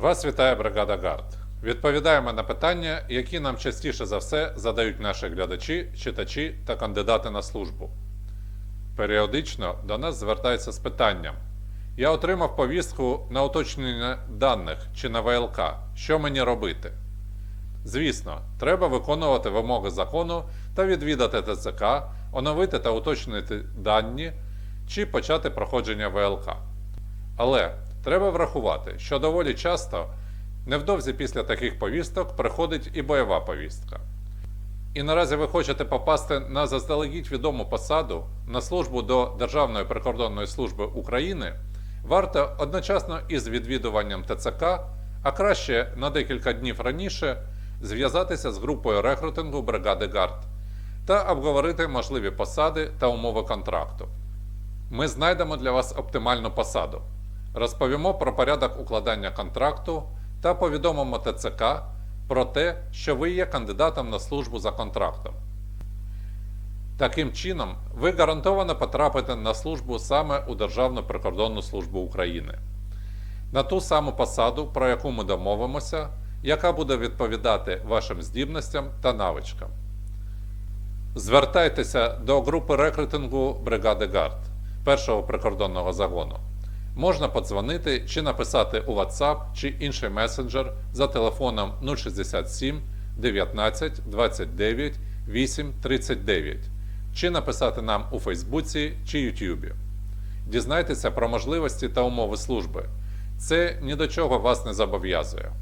Вас вітає бригада Гард. Відповідаємо на питання, які нам частіше за все задають наші глядачі, читачі та кандидати на службу. Періодично до нас звертаються з питанням: Я отримав повістку на уточнення даних чи на ВЛК. Що мені робити? Звісно, треба виконувати вимоги закону та відвідати ТЦК, оновити та уточнити дані чи почати проходження ВЛК. Але треба врахувати, що доволі часто невдовзі після таких повісток приходить і бойова повістка. І наразі ви хочете попасти на заздалегідь відому посаду на службу до Державної прикордонної служби України, варто одночасно із відвідуванням ТЦК, а краще на декілька днів раніше, зв'язатися з групою рекрутингу бригади ГАРД та обговорити можливі посади та умови контракту. Ми знайдемо для вас оптимальну посаду, розповімо про порядок укладання контракту та повідомимо ТЦК про те, що ви є кандидатом на службу за контрактом. Таким чином, ви гарантовано потрапите на службу саме у Державну прикордонну службу України, на ту саму посаду, про яку ми домовимося, яка буде відповідати вашим здібностям та навичкам. Звертайтеся до групи рекрутингу бригади ГАРД першого прикордонного загону. Можна подзвонити чи написати у WhatsApp чи інший месенджер за телефоном 067 19 29 8 39 чи написати нам у Фейсбуці чи Ютубі. Дізнайтеся про можливості та умови служби. Це ні до чого вас не зобов'язує.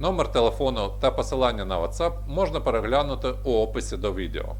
Номер телефону та посилання на WhatsApp можна переглянути у описі до відео.